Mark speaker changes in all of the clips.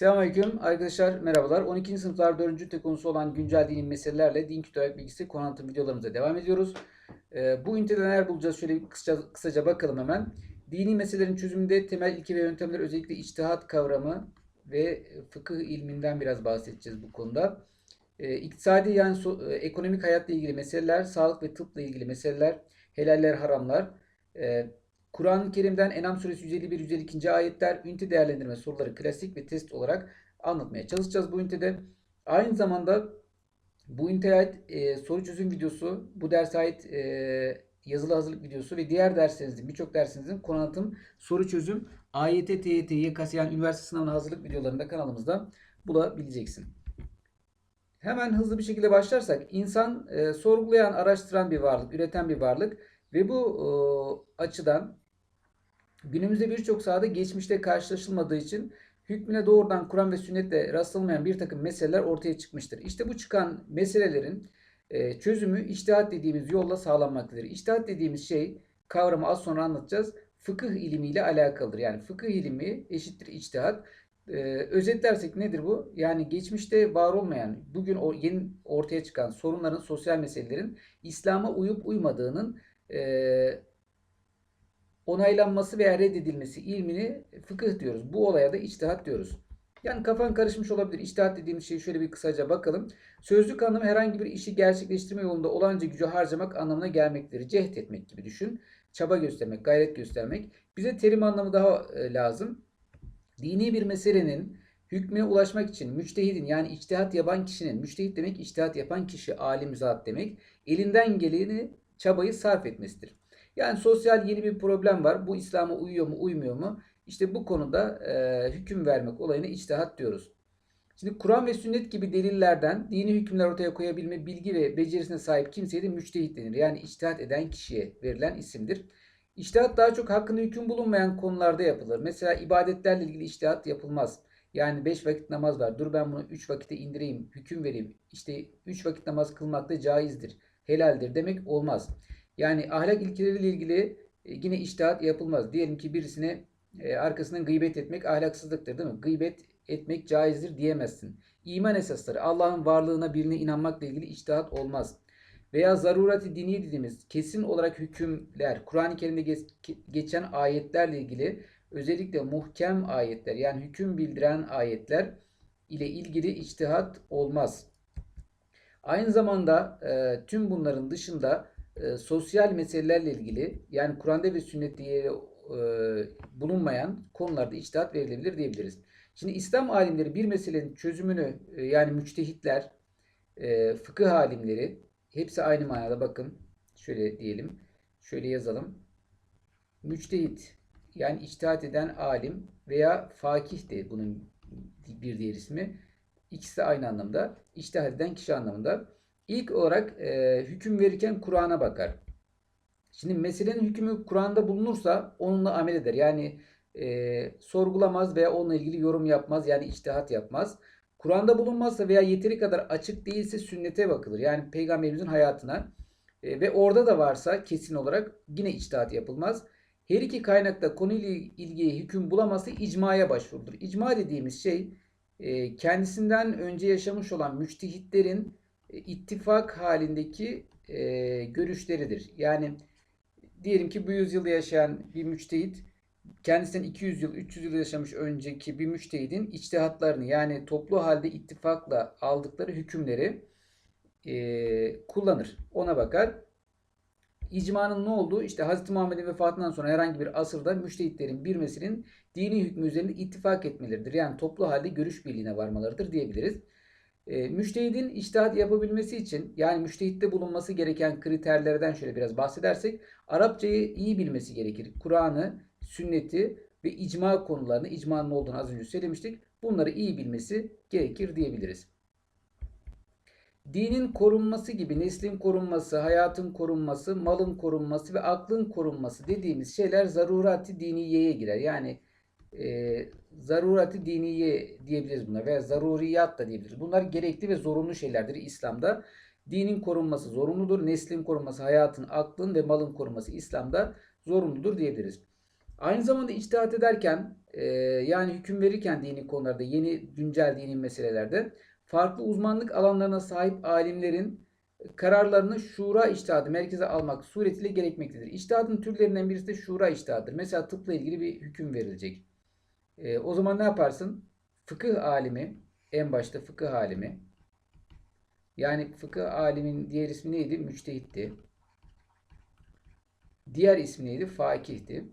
Speaker 1: Selamünaleyküm arkadaşlar merhabalar. 12. sınıflar 4. ünite konusu olan güncel dini meselelerle din kültürel bilgisi konu anlatım videolarımıza devam ediyoruz. Ee, bu ünitede neler bulacağız şöyle bir kısaca, kısaca bakalım hemen. Dini meselelerin çözümünde temel ilke ve yöntemler özellikle içtihat kavramı ve fıkıh ilminden biraz bahsedeceğiz bu konuda. Ee, iktisadi yani so- e, ekonomik hayatla ilgili meseleler, sağlık ve tıpla ilgili meseleler, helaller, haramlar, e, Kur'an-ı Kerim'den En'am suresi 151-152. ayetler, ünite değerlendirme soruları klasik ve test olarak anlatmaya çalışacağız bu ünitede. Aynı zamanda bu üniteye ait e, soru çözüm videosu, bu derse ait e, yazılı hazırlık videosu ve diğer derslerinizin, birçok dersinizin konu anlatım, soru çözüm, AYT, TYT, YKS yani üniversite sınavına hazırlık videolarını da kanalımızda bulabileceksin. Hemen hızlı bir şekilde başlarsak, insan e, sorgulayan, araştıran bir varlık, üreten bir varlık ve bu e, açıdan Günümüzde birçok sahada geçmişte karşılaşılmadığı için hükmüne doğrudan Kur'an ve sünnetle rastlanmayan bir takım meseleler ortaya çıkmıştır. İşte bu çıkan meselelerin e, çözümü içtihat dediğimiz yolla sağlanmaktadır. İçtihat dediğimiz şey kavramı az sonra anlatacağız. Fıkıh ilmiyle alakalıdır. Yani fıkıh ilmi eşittir içtihat. E, özetlersek nedir bu? Yani geçmişte var olmayan, bugün o yeni ortaya çıkan sorunların, sosyal meselelerin İslam'a uyup uymadığının e, onaylanması veya reddedilmesi ilmini fıkıh diyoruz. Bu olaya da içtihat diyoruz. Yani kafan karışmış olabilir. İçtihat dediğimiz şeyi şöyle bir kısaca bakalım. Sözlük anlamı herhangi bir işi gerçekleştirme yolunda olanca gücü harcamak anlamına gelmektedir. Cehd etmek gibi düşün. Çaba göstermek, gayret göstermek. Bize terim anlamı daha e, lazım. Dini bir meselenin hükmüne ulaşmak için müçtehidin yani içtihat yapan kişinin, müçtehit demek içtihat yapan kişi, alim zat demek, elinden geleni çabayı sarf etmesidir. Yani sosyal yeni bir problem var. Bu İslam'a uyuyor mu, uymuyor mu? İşte bu konuda e, hüküm vermek olayına içtihat diyoruz. Şimdi Kur'an ve sünnet gibi delillerden dini hükümler ortaya koyabilme bilgi ve becerisine sahip kimseye de müçtehit denir. Yani içtihat eden kişiye verilen isimdir. İçtihat daha çok hakkında hüküm bulunmayan konularda yapılır. Mesela ibadetlerle ilgili içtihat yapılmaz. Yani 5 vakit namaz var. Dur ben bunu 3 vakite indireyim, hüküm vereyim. İşte 3 vakit namaz kılmak da caizdir, helaldir demek olmaz. Yani ahlak ilkeleriyle ilgili e, yine iştihat yapılmaz. Diyelim ki birisine e, arkasından gıybet etmek ahlaksızlıktır değil mi? Gıybet etmek caizdir diyemezsin. İman esasları Allah'ın varlığına birine inanmakla ilgili iştihat olmaz. Veya zarurati dini dediğimiz kesin olarak hükümler, Kur'an-ı Kerim'de geç, geçen ayetlerle ilgili özellikle muhkem ayetler yani hüküm bildiren ayetler ile ilgili içtihat olmaz. Aynı zamanda e, tüm bunların dışında e, sosyal meselelerle ilgili yani Kur'an'da ve sünnette e, bulunmayan konularda içtihat verilebilir diyebiliriz. Şimdi İslam alimleri bir meselenin çözümünü e, yani müçtehitler, e, fıkıh alimleri hepsi aynı manada bakın şöyle diyelim şöyle yazalım. Müçtehit yani içtihat eden alim veya fakih de bunun bir diğer ismi. İkisi aynı anlamda. İçtihat eden kişi anlamında. İlk olarak e, hüküm verirken Kur'an'a bakar. Şimdi meselenin hükmü Kur'an'da bulunursa onunla amel eder. Yani e, sorgulamaz veya onunla ilgili yorum yapmaz. Yani içtihat yapmaz. Kur'an'da bulunmazsa veya yeteri kadar açık değilse sünnete bakılır. Yani peygamberimizin hayatına. E, ve orada da varsa kesin olarak yine içtihat yapılmaz. Her iki kaynakta konuyla ilgili hüküm bulamazsa icmaya başvurulur. İcma dediğimiz şey e, kendisinden önce yaşamış olan müçtehitlerin ittifak halindeki e, görüşleridir. Yani diyelim ki bu yüzyılda yaşayan bir müçtehit kendisinden 200 yıl, 300 yıl yaşamış önceki bir müçtehidin içtihatlarını yani toplu halde ittifakla aldıkları hükümleri e, kullanır. Ona bakar. İcmanın ne olduğu işte Hz. Muhammed'in vefatından sonra herhangi bir asırda müştehitlerin bir meselenin dini hükmü üzerinde ittifak etmeleridir. Yani toplu halde görüş birliğine varmalarıdır diyebiliriz. E, müştehidin iştihat yapabilmesi için yani müştehitte bulunması gereken kriterlerden şöyle biraz bahsedersek Arapçayı iyi bilmesi gerekir. Kur'an'ı, sünneti ve icma konularını, icmanın olduğunu az önce söylemiştik. Bunları iyi bilmesi gerekir diyebiliriz. Dinin korunması gibi neslin korunması, hayatın korunması, malın korunması ve aklın korunması dediğimiz şeyler zarurati diniyeye girer. Yani e, zarurati diniye diyebiliriz buna veya zaruriyat da diyebiliriz. Bunlar gerekli ve zorunlu şeylerdir İslam'da. Dinin korunması zorunludur. Neslin korunması, hayatın, aklın ve malın korunması İslam'da zorunludur diyebiliriz. Aynı zamanda içtihat ederken e, yani hüküm verirken dini konularda yeni güncel dini meselelerde farklı uzmanlık alanlarına sahip alimlerin kararlarını şura içtihadı merkeze almak suretiyle gerekmektedir. İçtihadın türlerinden birisi de şura içtihadıdır. Mesela tıpla ilgili bir hüküm verilecek. E, o zaman ne yaparsın? Fıkıh alimi, en başta fıkıh alimi. Yani fıkıh alimin diğer ismi neydi? Müçtehitti. Diğer ismi neydi? Fakihti.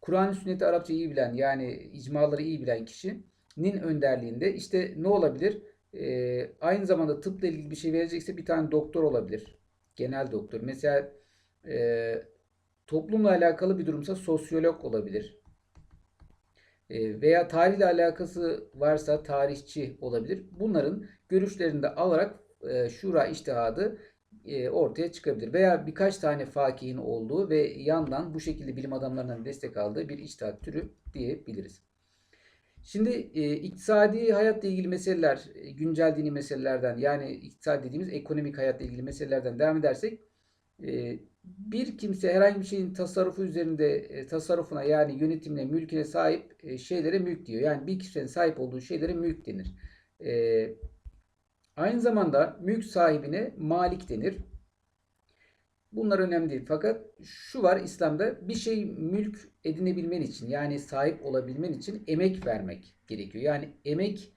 Speaker 1: Kur'an-ı sünneti Arapça iyi bilen yani icmaları iyi bilen kişinin önderliğinde işte ne olabilir? Ee, aynı zamanda tıpla ilgili bir şey verecekse bir tane doktor olabilir. Genel doktor. Mesela e, toplumla alakalı bir durumsa sosyolog olabilir. E, veya tarihle alakası varsa tarihçi olabilir. Bunların görüşlerini de alarak e, şura iştihadı e, ortaya çıkabilir. Veya birkaç tane fakihin olduğu ve yandan bu şekilde bilim adamlarından destek aldığı bir içtihat türü diyebiliriz. Şimdi e, iktisadi hayatla ilgili meseleler, e, güncel dini meselelerden yani iktisadi dediğimiz ekonomik hayatla ilgili meselelerden devam edersek e, bir kimse herhangi bir şeyin tasarrufu üzerinde e, tasarrufuna yani yönetimine, mülküne sahip e, şeylere mülk diyor. Yani bir kişinin sahip olduğu şeylere mülk denir. E, aynı zamanda mülk sahibine malik denir. Bunlar önemli değil. Fakat şu var İslam'da bir şey mülk edinebilmen için yani sahip olabilmen için emek vermek gerekiyor. Yani emek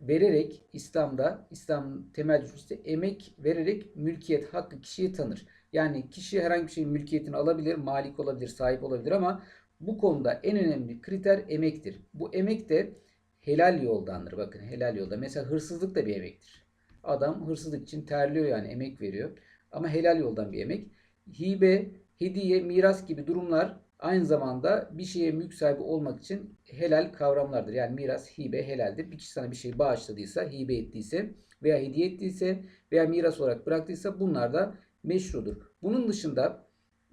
Speaker 1: vererek İslam'da İslam temel düşüncesi emek vererek mülkiyet hakkı kişiye tanır. Yani kişi herhangi bir şeyin mülkiyetini alabilir, malik olabilir, sahip olabilir ama bu konuda en önemli kriter emektir. Bu emek de helal yoldandır. Bakın helal yolda. Mesela hırsızlık da bir emektir. Adam hırsızlık için terliyor yani emek veriyor. Ama helal yoldan bir emek. Hibe, hediye, miras gibi durumlar aynı zamanda bir şeye mülk sahibi olmak için helal kavramlardır. Yani miras, hibe helaldir. Bir kişi sana bir şey bağışladıysa, hibe ettiyse veya hediye ettiyse veya miras olarak bıraktıysa bunlar da meşrudur. Bunun dışında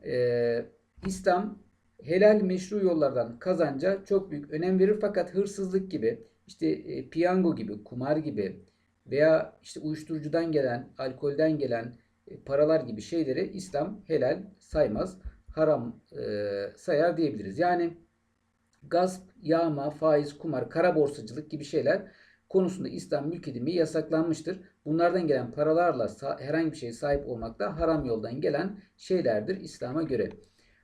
Speaker 1: e, İslam helal meşru yollardan kazanca çok büyük önem verir fakat hırsızlık gibi işte e, piyango gibi, kumar gibi veya işte uyuşturucudan gelen, alkolden gelen e, paralar gibi şeyleri İslam helal saymaz, haram e, sayar diyebiliriz. Yani gasp, yağma, faiz, kumar, kara borsacılık gibi şeyler konusunda İslam mülk edimi yasaklanmıştır. Bunlardan gelen paralarla herhangi bir şeye sahip olmak da haram yoldan gelen şeylerdir İslam'a göre.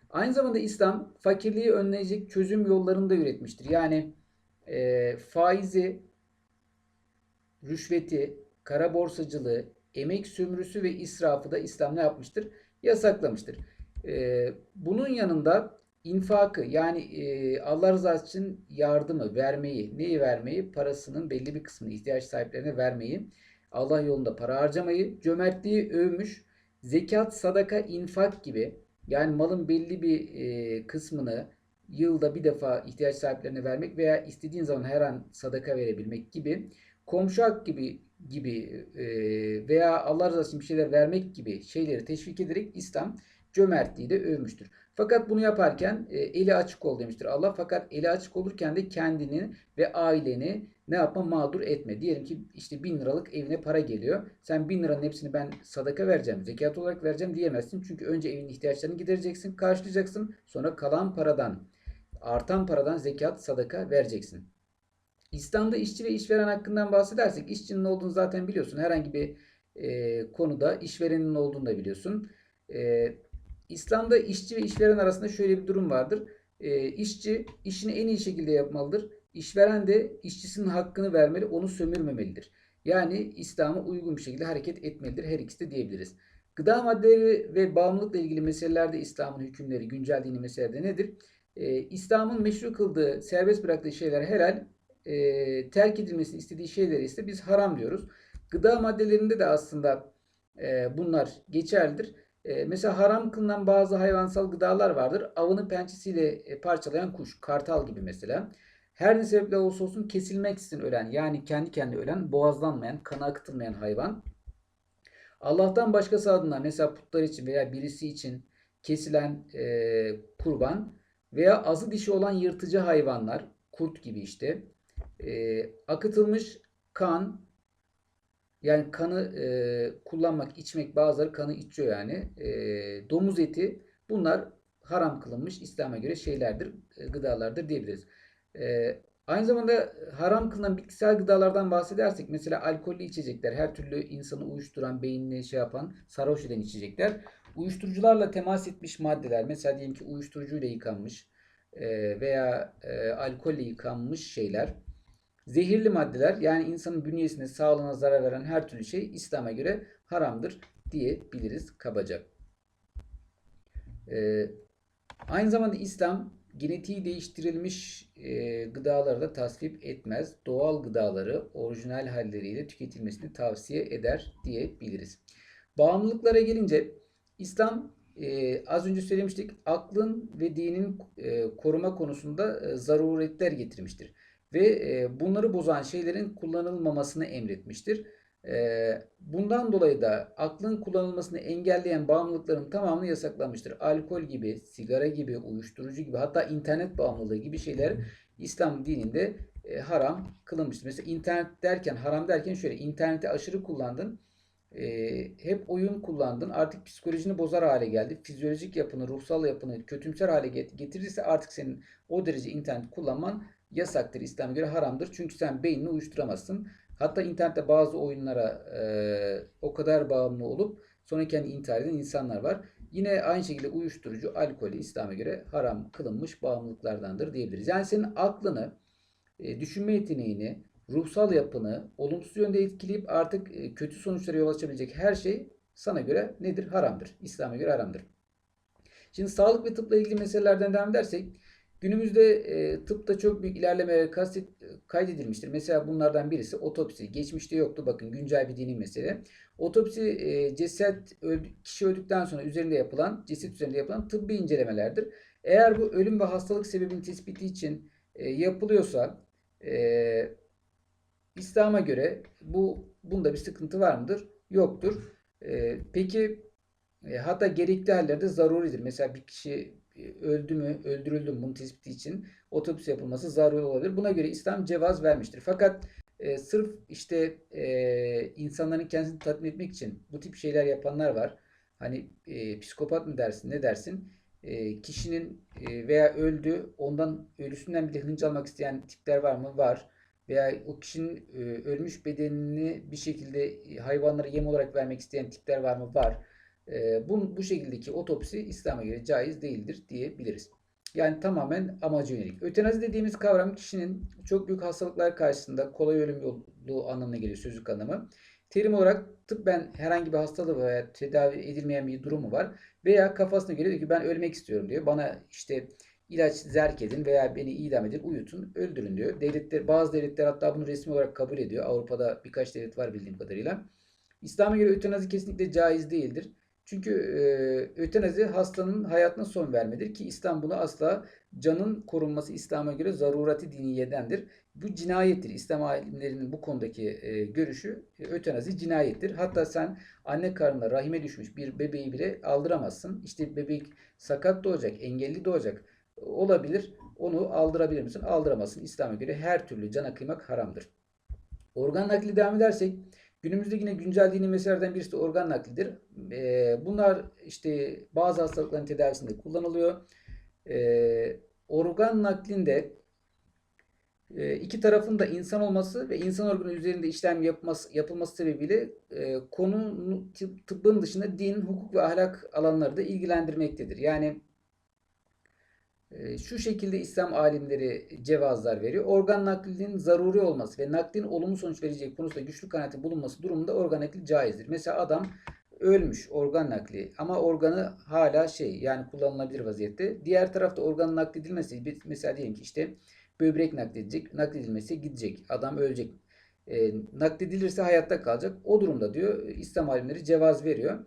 Speaker 1: Aynı zamanda İslam fakirliği önleyecek çözüm yollarını da üretmiştir. Yani e, faizi, rüşveti, kara borsacılığı, emek sömürüsü ve israfı da İslam ne yapmıştır? Yasaklamıştır. E, bunun yanında infakı yani e, Allah rızası için yardımı vermeyi, neyi vermeyi? Parasının belli bir kısmını ihtiyaç sahiplerine vermeyi, Allah yolunda para harcamayı, cömertliği övmüş, zekat, sadaka, infak gibi yani malın belli bir e, kısmını yılda bir defa ihtiyaç sahiplerine vermek veya istediğin zaman her an sadaka verebilmek gibi komşu hak gibi gibi e, veya Allah rızası için bir şeyler vermek gibi şeyleri teşvik ederek İslam cömertliği de övmüştür. Fakat bunu yaparken e, eli açık ol demiştir Allah. Fakat eli açık olurken de kendini ve aileni ne yapma mağdur etme. Diyelim ki işte bin liralık evine para geliyor. Sen bin liranın hepsini ben sadaka vereceğim, zekat olarak vereceğim diyemezsin. Çünkü önce evin ihtiyaçlarını gidereceksin, karşılayacaksın. Sonra kalan paradan, artan paradan zekat, sadaka vereceksin. İslam'da işçi ve işveren hakkından bahsedersek işçinin olduğunu zaten biliyorsun. Herhangi bir e, konuda işverenin olduğunu da biliyorsun. E, İslam'da işçi ve işveren arasında şöyle bir durum vardır. E, işçi işini en iyi şekilde yapmalıdır. İşveren de işçisinin hakkını vermeli, onu sömürmemelidir. Yani İslam'a uygun bir şekilde hareket etmelidir. Her ikisi de diyebiliriz. Gıda maddeleri ve bağımlılıkla ilgili meselelerde İslam'ın hükümleri, güncel dini meselelerde nedir? Ee, İslam'ın meşru kıldığı, serbest bıraktığı şeyler helal, e, terk edilmesini istediği şeyleri ise biz haram diyoruz. Gıda maddelerinde de aslında e, bunlar geçerlidir. E, mesela haram kılınan bazı hayvansal gıdalar vardır. Avını pençesiyle e, parçalayan kuş, kartal gibi mesela. Her ne sebeple olursa olsun kesilmek için ölen yani kendi kendine ölen, boğazlanmayan, kana akıtılmayan hayvan. Allah'tan başkası adına mesela putlar için veya birisi için kesilen e, kurban veya azı dişi olan yırtıcı hayvanlar, kurt gibi işte, e, akıtılmış kan, yani kanı e, kullanmak, içmek bazıları kanı içiyor yani. E, domuz eti bunlar haram kılınmış İslam'a göre şeylerdir, e, gıdalardır diyebiliriz. E, aynı zamanda haram kılınan bitkisel gıdalardan bahsedersek mesela alkollü içecekler, her türlü insanı uyuşturan, beynini şey yapan, sarhoş eden içecekler, uyuşturucularla temas etmiş maddeler, mesela diyelim ki uyuşturucuyla yıkanmış e, veya e, alkolle yıkanmış şeyler, zehirli maddeler yani insanın bünyesine, sağlığına zarar veren her türlü şey İslam'a göre haramdır diyebiliriz kabaca. Ee, aynı zamanda İslam genetiği değiştirilmiş e, gıdaları da tasvip etmez. Doğal gıdaları orijinal halleriyle tüketilmesini tavsiye eder diyebiliriz. Bağımlılıklara gelince İslam e, az önce söylemiştik aklın ve dinin e, koruma konusunda e, zaruretler getirmiştir. Ve e, bunları bozan şeylerin kullanılmamasını emretmiştir. Ee, bundan dolayı da aklın kullanılmasını engelleyen bağımlılıkların tamamını yasaklanmıştır. Alkol gibi, sigara gibi, uyuşturucu gibi hatta internet bağımlılığı gibi şeyler İslam dininde e, haram kılınmıştır. Mesela internet derken, haram derken şöyle interneti aşırı kullandın. E, hep oyun kullandın. Artık psikolojini bozar hale geldi. Fizyolojik yapını, ruhsal yapını kötümser hale getirirse artık senin o derece internet kullanman yasaktır. İslam'a göre haramdır. Çünkü sen beynini uyuşturamazsın. Hatta internette bazı oyunlara e, o kadar bağımlı olup sonra kendi intihar eden insanlar var. Yine aynı şekilde uyuşturucu, alkolü İslam'a göre haram kılınmış bağımlılıklardandır diyebiliriz. Yani senin aklını, e, düşünme yeteneğini, ruhsal yapını olumsuz yönde etkileyip artık e, kötü sonuçlara yol açabilecek her şey sana göre nedir? Haramdır. İslam'a göre haramdır. Şimdi sağlık ve tıpla ilgili meselelerden devam edersek Günümüzde e, tıpta çok büyük ilerlemeler kastet, kaydedilmiştir. Mesela bunlardan birisi otopsi. Geçmişte yoktu. Bakın güncel bir dini mesele. Otopsi e, ceset öldü, kişi öldükten sonra üzerinde yapılan ceset üzerinde yapılan tıbbi incelemelerdir. Eğer bu ölüm ve hastalık sebebinin tespiti için e, yapılıyorsa e, İslam'a göre bu bunda bir sıkıntı var mıdır? Yoktur. E, peki e, hatta gerekli hallerde zaruridir. Mesela bir kişi öldü mü, öldürüldü mü bunun tespiti için otopsi yapılması zaruri olabilir. Buna göre İslam cevaz vermiştir. Fakat e, sırf işte e, insanların kendisini tatmin etmek için bu tip şeyler yapanlar var. Hani e, psikopat mı dersin, ne dersin? E, kişinin e, veya öldü, ondan ölüsünden bile hınç almak isteyen tipler var mı? Var. Veya o kişinin e, ölmüş bedenini bir şekilde hayvanlara yem olarak vermek isteyen tipler var mı? Var e, bu, bu şekildeki otopsi İslam'a göre caiz değildir diyebiliriz. Yani tamamen amaca yönelik. Ötenazi dediğimiz kavram kişinin çok büyük hastalıklar karşısında kolay ölüm yolu anlamına geliyor sözlük anlamı. Terim olarak tıbben herhangi bir hastalığı veya tedavi edilmeyen bir durumu var. Veya kafasına göre diyor ki ben ölmek istiyorum diyor. Bana işte ilaç zerk edin veya beni idam edin, uyutun, öldürün diyor. Devletler, bazı devletler hatta bunu resmi olarak kabul ediyor. Avrupa'da birkaç devlet var bildiğim kadarıyla. İslam'a göre ötenazi kesinlikle caiz değildir. Çünkü e, ötenazi hastanın hayatına son vermedir ki İslam bunu asla canın korunması İslam'a göre zarurati diniyedendir. Bu cinayettir. İslam alimlerinin bu konudaki e, görüşü e, ötenazi cinayettir. Hatta sen anne karnına rahime düşmüş bir bebeği bile aldıramazsın. İşte bebek sakat doğacak, engelli doğacak olabilir. Onu aldırabilir misin? Aldıramazsın. İslam'a göre her türlü cana kıymak haramdır. Organ nakli devam edersek Günümüzde yine güncel dini meselelerden birisi de organ naklidir. E, bunlar işte bazı hastalıkların tedavisinde kullanılıyor. E, organ naklinde e, iki tarafın da insan olması ve insan organı üzerinde işlem yapması, yapılması sebebiyle e, konu tıbbın dışında din, hukuk ve ahlak alanları da ilgilendirmektedir. Yani ee, şu şekilde İslam alimleri cevazlar veriyor. Organ naklinin zaruri olması ve naklin olumlu sonuç vereceği konusunda güçlü kanaatin bulunması durumunda organ nakli caizdir. Mesela adam ölmüş organ nakli ama organı hala şey yani kullanılabilir vaziyette. Diğer tarafta organ nakledilmesi mesela diyelim ki işte böbrek nakledecek, nakledilmesi gidecek. Adam ölecek. E, nakledilirse hayatta kalacak. O durumda diyor İslam alimleri cevaz veriyor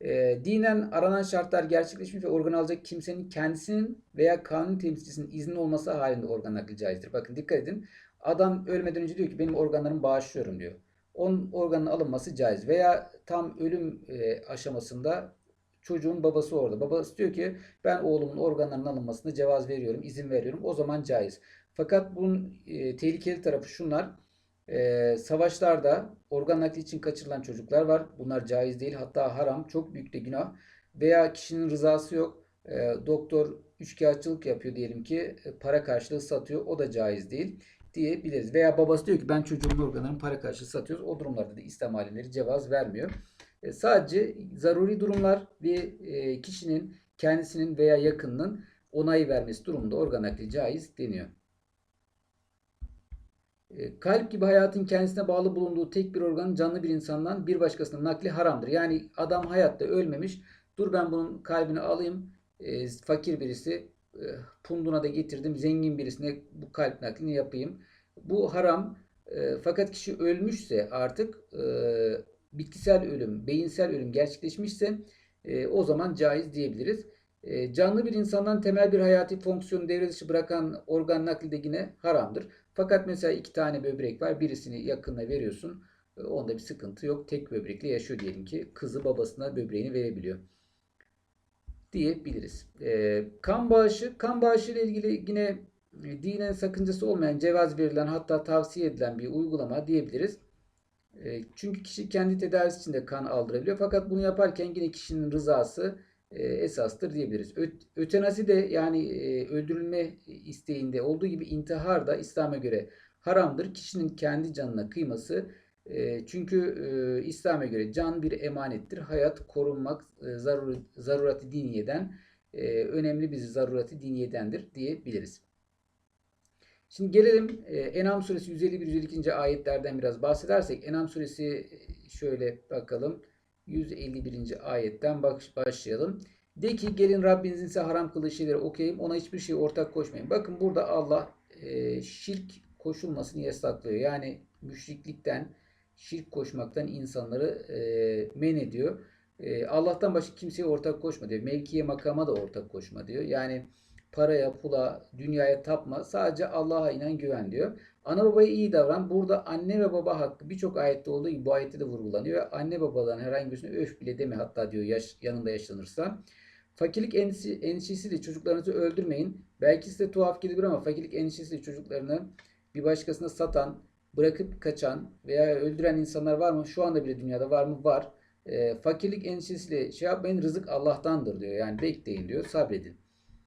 Speaker 1: e, dinen aranan şartlar gerçekleşmiş ve organ alacak kimsenin kendisinin veya kanun temsilcisinin izni olması halinde organ nakli caizdir. Bakın dikkat edin. Adam ölmeden önce diyor ki benim organlarımı bağışlıyorum diyor. Onun organın alınması caiz. Veya tam ölüm e, aşamasında çocuğun babası orada. Babası diyor ki ben oğlumun organlarının alınmasına cevaz veriyorum, izin veriyorum. O zaman caiz. Fakat bunun e, tehlikeli tarafı şunlar. E, savaşlarda organ nakli için kaçırılan çocuklar var. Bunlar caiz değil. Hatta haram. Çok büyük de günah. Veya kişinin rızası yok. E, doktor üçkağıtçılık yapıyor diyelim ki e, para karşılığı satıyor. O da caiz değil diyebiliriz. Veya babası diyor ki ben çocuğumun organlarını para karşılığı satıyoruz. O durumlarda da İslam alimleri cevaz vermiyor. E, sadece zaruri durumlar ve e, kişinin kendisinin veya yakınının onay vermesi durumunda organ nakli caiz deniyor. E, kalp gibi hayatın kendisine bağlı bulunduğu tek bir organın canlı bir insandan bir başkasına nakli haramdır. Yani adam hayatta ölmemiş. Dur ben bunun kalbini alayım. E, fakir birisi e, punduna da getirdim. Zengin birisine bu kalp naklini yapayım. Bu haram. E, fakat kişi ölmüşse artık e, bitkisel ölüm, beyinsel ölüm gerçekleşmişse e, o zaman caiz diyebiliriz. E, canlı bir insandan temel bir hayati fonksiyonu devre dışı bırakan organ nakli de yine haramdır. Fakat mesela iki tane böbrek var. Birisini yakınına veriyorsun. E, onda bir sıkıntı yok. Tek böbrekle yaşıyor diyelim ki. Kızı babasına böbreğini verebiliyor. Diyebiliriz. E, kan bağışı. Kan bağışı ile ilgili yine e, dinen sakıncası olmayan, cevaz verilen hatta tavsiye edilen bir uygulama diyebiliriz. E, çünkü kişi kendi tedavisi için de kan aldırabiliyor. Fakat bunu yaparken yine kişinin rızası e, esastır diyebiliriz. Ötenazi de yani e, öldürülme isteğinde olduğu gibi intihar da İslam'a göre haramdır. Kişinin kendi canına kıyması e, çünkü e, İslam'a göre can bir emanettir. Hayat korunmak e, zarur, zarurati diniyeden e, önemli bir zarurati diniyedendir diyebiliriz. Şimdi gelelim e, Enam suresi 151-152. ayetlerden biraz bahsedersek Enam suresi e, şöyle bakalım. 151. ayetten başlayalım. De ki gelin Rabbinizin size haram kıldığı şeyleri okuyayım. Ona hiçbir şey ortak koşmayın. Bakın burada Allah e, şirk koşulmasını yasaklıyor. Yani müşriklikten, şirk koşmaktan insanları e, men ediyor. E, Allah'tan başka kimseye ortak koşma diyor. Mevkiye makama da ortak koşma diyor. Yani paraya, pula, dünyaya tapma. Sadece Allah'a inan güven diyor. Ana babaya iyi davran. Burada anne ve baba hakkı birçok ayette olduğu gibi bu ayette de vurgulanıyor. Anne babadan herhangi birisine öf bile deme hatta diyor yaş, yanında yaşlanırsa. Fakirlik endişesi, endişesiyle çocuklarınızı öldürmeyin. Belki size tuhaf gelebilir ama fakirlik endişesiyle çocuklarını bir başkasına satan, bırakıp kaçan veya öldüren insanlar var mı? Şu anda bile dünyada var mı? Var. E, fakirlik endişesiyle şey yapmayın rızık Allah'tandır diyor. Yani bekleyin diyor sabredin.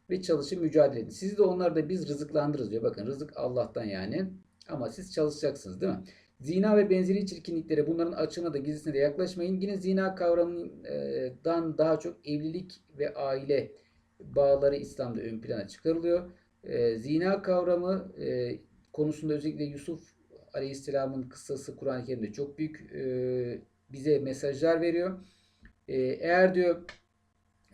Speaker 1: Ve çalışın mücadele edin. Sizi de onlar da biz rızıklandırırız diyor. Bakın rızık Allah'tan yani. Ama siz çalışacaksınız değil mi? Zina ve benzeri çirkinliklere bunların açığına da gizlisine de yaklaşmayın. Yine zina kavramından daha çok evlilik ve aile bağları İslam'da ön plana çıkarılıyor. E, zina kavramı e, konusunda özellikle Yusuf Aleyhisselam'ın kıssası Kur'an-ı Kerim'de çok büyük e, bize mesajlar veriyor. E, eğer diyor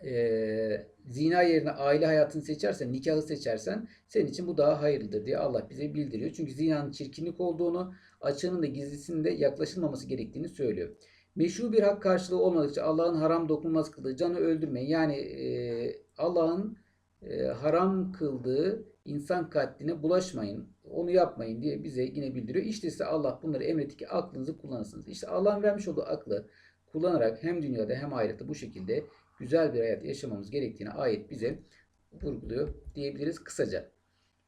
Speaker 1: e, zina yerine aile hayatını seçersen, nikahı seçersen senin için bu daha hayırlıdır diye Allah bize bildiriyor. Çünkü zinanın çirkinlik olduğunu, açığının da gizlisinin de yaklaşılmaması gerektiğini söylüyor. Meşru bir hak karşılığı olmadıkça Allah'ın haram dokunulmaz kıldığı canı öldürmeyin. Yani e, Allah'ın e, haram kıldığı insan katline bulaşmayın. Onu yapmayın diye bize yine bildiriyor. İşte size Allah bunları emretti ki aklınızı kullanırsınız. İşte Allah'ın vermiş olduğu aklı kullanarak hem dünyada hem ahirette bu şekilde güzel bir hayat yaşamamız gerektiğini ayet bize vurguluyor diyebiliriz kısaca.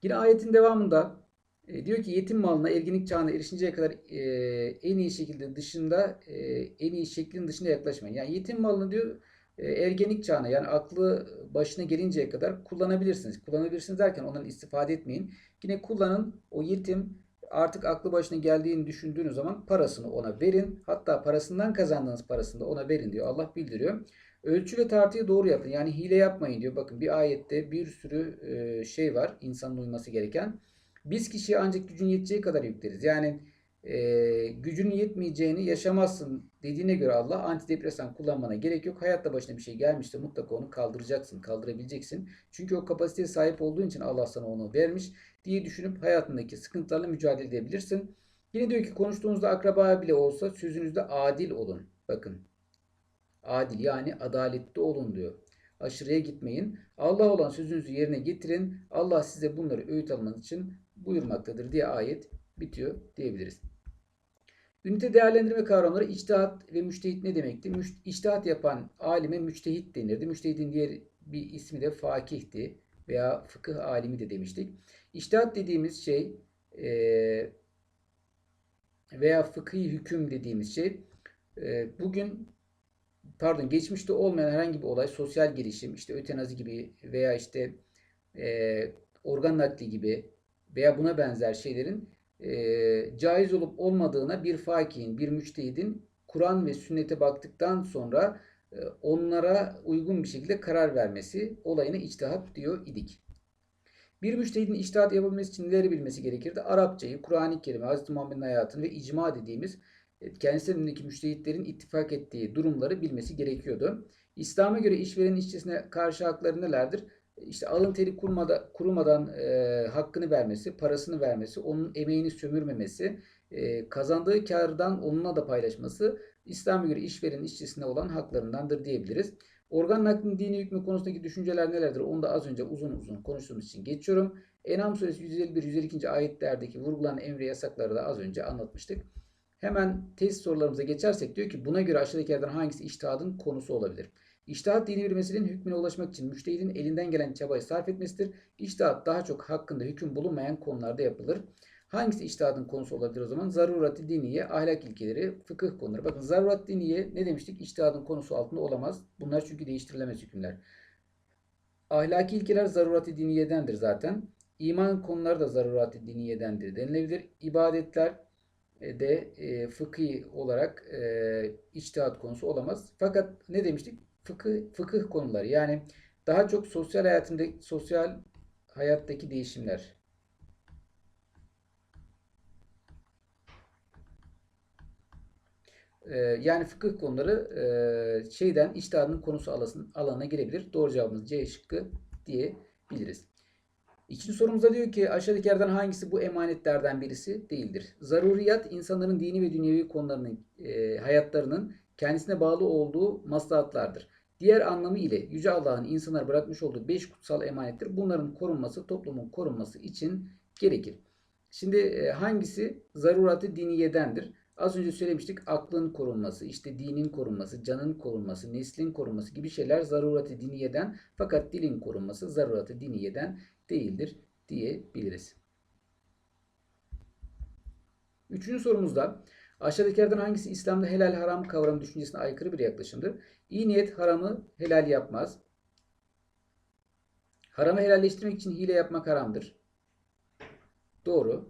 Speaker 1: Yine ayetin devamında e, diyor ki yetim malına erginlik çağına erişinceye kadar e, en iyi şekilde dışında e, en iyi şeklin dışında yaklaşmayın. Yani yetim malını diyor e, ergenlik çağına yani aklı başına gelinceye kadar kullanabilirsiniz. Kullanabilirsiniz derken ondan istifade etmeyin. Yine kullanın o yetim artık aklı başına geldiğini düşündüğünüz zaman parasını ona verin. Hatta parasından kazandığınız parasını da ona verin diyor. Allah bildiriyor. Ölçü ve tartıyı doğru yapın. Yani hile yapmayın diyor. Bakın bir ayette bir sürü e, şey var insanın uyması gereken. Biz kişiye ancak gücün yeteceği kadar yükleriz. Yani e, gücün yetmeyeceğini yaşamazsın dediğine göre Allah antidepresan kullanmana gerek yok. Hayatta başına bir şey gelmişse mutlaka onu kaldıracaksın, kaldırabileceksin. Çünkü o kapasiteye sahip olduğun için Allah sana onu vermiş diye düşünüp hayatındaki sıkıntılarla mücadele edebilirsin. Yine diyor ki konuştuğunuzda akraba bile olsa sözünüzde adil olun. Bakın adil yani adaletli olun diyor. Aşırıya gitmeyin. Allah olan sözünüzü yerine getirin. Allah size bunları öğüt almanız için buyurmaktadır diye ayet bitiyor diyebiliriz. Ünite değerlendirme kavramları içtihat ve müştehit ne demekti? Müş, yapan alime müçtehit denirdi. Müçtehidin diğer bir ismi de fakihti veya fıkıh alimi de demiştik. İçtihat dediğimiz şey e, veya fıkhi hüküm dediğimiz şey e, bugün pardon geçmişte olmayan herhangi bir olay, sosyal gelişim, işte ötenazi gibi veya işte e, organ nakli gibi veya buna benzer şeylerin e, caiz olup olmadığına bir fakihin, bir müçtehidin Kur'an ve sünnete baktıktan sonra e, onlara uygun bir şekilde karar vermesi olayına içtihat diyor idik. Bir müştehidin içtihat yapabilmesi için neleri bilmesi gerekirdi? Arapçayı, Kur'an-ı Kerim'i, Hz. Muhammed'in hayatını ve icma dediğimiz e, kendisindeki müştehitlerin ittifak ettiği durumları bilmesi gerekiyordu. İslam'a göre işverenin işçisine karşı hakları nelerdir? İşte alın teri kurmada, kurumadan e, hakkını vermesi, parasını vermesi, onun emeğini sömürmemesi, e, kazandığı kardan onunla da paylaşması İslam'a göre işverenin işçisine olan haklarındandır diyebiliriz. Organ naklinin dini hükmü konusundaki düşünceler nelerdir? Onu da az önce uzun uzun konuştuğumuz için geçiyorum. Enam suresi 151-152. ayetlerdeki vurgulanan emri yasakları da az önce anlatmıştık. Hemen test sorularımıza geçersek diyor ki buna göre aşağıdakilerden hangisi iştihadın konusu olabilir? İçtihat dini bir meselenin hükmüne ulaşmak için müştehidin elinden gelen çabayı sarf etmesidir. İçtihat daha çok hakkında hüküm bulunmayan konularda yapılır. Hangisi içtihadın konusu olabilir o zaman? Zarurat-ı diniye, ahlak ilkeleri, fıkıh konuları. Bakın zarurat diniye ne demiştik? İçtihadın konusu altında olamaz. Bunlar çünkü değiştirilemez hükümler. Ahlaki ilkeler zarurat-ı diniyedendir zaten. İman konuları da zarurat-ı diniyedendir denilebilir. İbadetler de e, fıkhi olarak e, içtihat konusu olamaz. Fakat ne demiştik? Fıkıh, fıkıh konuları yani daha çok sosyal hayatında sosyal hayattaki değişimler. Ee, yani fıkıh konuları e, şeyden içtihadın konusu alanına girebilir. Doğru cevabımız C şıkkı diyebiliriz. İkinci sorumuzda diyor ki aşağıdakilerden hangisi bu emanetlerden birisi değildir? Zaruriyat insanların dini ve dünyevi konularının e, hayatlarının kendisine bağlı olduğu maslahatlardır. Diğer anlamı ile Yüce Allah'ın insanlara bırakmış olduğu beş kutsal emanettir. Bunların korunması toplumun korunması için gerekir. Şimdi e, hangisi zaruratı diniyedendir? Az önce söylemiştik aklın korunması, işte dinin korunması, canın korunması, neslin korunması gibi şeyler zaruratı diniyeden fakat dilin korunması zaruratı diniyeden değildir diyebiliriz. Üçüncü sorumuzda aşağıdakilerden hangisi İslam'da helal haram kavramı düşüncesine aykırı bir yaklaşımdır? İyi niyet haramı helal yapmaz. Haramı helalleştirmek için hile yapmak haramdır. Doğru.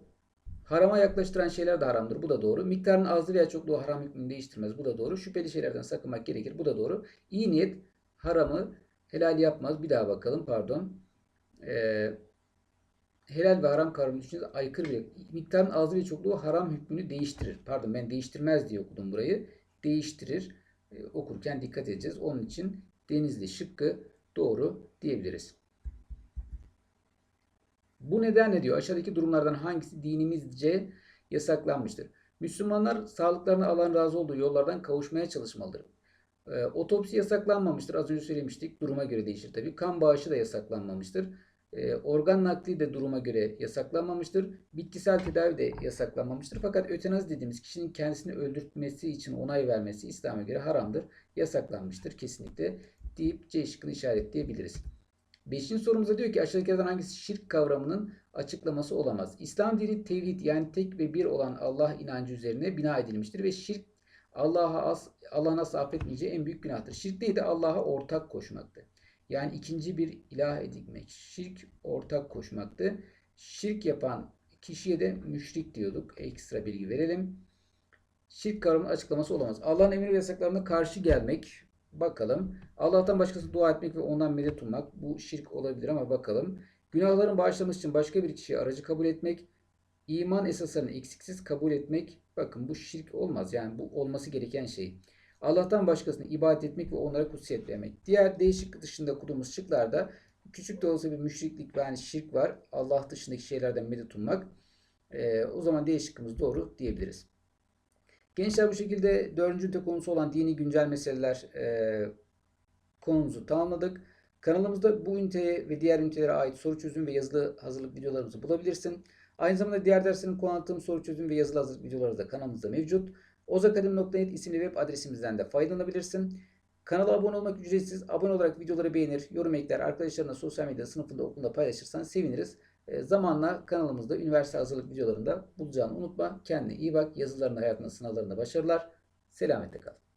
Speaker 1: Harama yaklaştıran şeyler de haramdır. Bu da doğru. Miktarın azlığı veya çokluğu haram hükmünü değiştirmez. Bu da doğru. Şüpheli şeylerden sakınmak gerekir. Bu da doğru. İyi niyet haramı helal yapmaz. Bir daha bakalım. Pardon. Ee, helal ve haram kavramı düşüncesi aykırı bir miktarın azlığı ve çokluğu haram hükmünü değiştirir. Pardon ben değiştirmez diye okudum burayı. Değiştirir. Ee, okurken dikkat edeceğiz. Onun için denizli şıkkı doğru diyebiliriz. Bu nedenle diyor aşağıdaki durumlardan hangisi dinimizce yasaklanmıştır? Müslümanlar sağlıklarını alan razı olduğu yollardan kavuşmaya çalışmalıdır. E, otopsi yasaklanmamıştır. Az önce söylemiştik. Duruma göre değişir tabii. Kan bağışı da yasaklanmamıştır. E, organ nakli de duruma göre yasaklanmamıştır. Bitkisel tedavi de yasaklanmamıştır. Fakat ötenazi dediğimiz kişinin kendisini öldürtmesi için onay vermesi İslam'a göre haramdır. Yasaklanmıştır kesinlikle deyip C şıkkını işaretleyebiliriz. Beşinci sorumuzda diyor ki aşağıdakilerden hangisi şirk kavramının açıklaması olamaz? İslam dini tevhid yani tek ve bir olan Allah inancı üzerine bina edilmiştir ve şirk Allah'a Allah nasıl affetmeyeceği en büyük günahtır. Şirk neydi? Allah'a ortak koşmaktı. Yani ikinci bir ilah edinmek. Şirk ortak koşmaktı. Şirk yapan kişiye de müşrik diyorduk. Ekstra bilgi verelim. Şirk kavramının açıklaması olamaz. Allah'ın emir ve yasaklarına karşı gelmek, Bakalım. Allah'tan başkası dua etmek ve ondan medet ummak. Bu şirk olabilir ama bakalım. Günahların bağışlaması için başka bir kişiye aracı kabul etmek. iman esaslarını eksiksiz kabul etmek. Bakın bu şirk olmaz. Yani bu olması gereken şey. Allah'tan başkasını ibadet etmek ve onlara kutsiyet vermek. Diğer değişik dışında okuduğumuz şıklarda küçük de olsa bir müşriklik ve yani şirk var. Allah dışındaki şeylerden medet ummak. Ee, o zaman D şıkkımız doğru diyebiliriz. Gençler bu şekilde dördüncü ünite konusu olan dini güncel meseleler e, konumuzu tamamladık. Kanalımızda bu üniteye ve diğer ünitelere ait soru çözüm ve yazılı hazırlık videolarımızı bulabilirsin. Aynı zamanda diğer derslerin konu anlattığım soru çözüm ve yazılı hazırlık videoları da kanalımızda mevcut. ozakademi.net isimli web adresimizden de faydalanabilirsin. Kanala abone olmak ücretsiz. Abone olarak videoları beğenir, yorum ekler, arkadaşlarına sosyal medya sınıfında okulunda paylaşırsan seviniriz. E, zamanla kanalımızda üniversite hazırlık videolarında bulacağını unutma. Kendine iyi bak. Yazılarında, hayatında, sınavlarında başarılar. Selametle kal.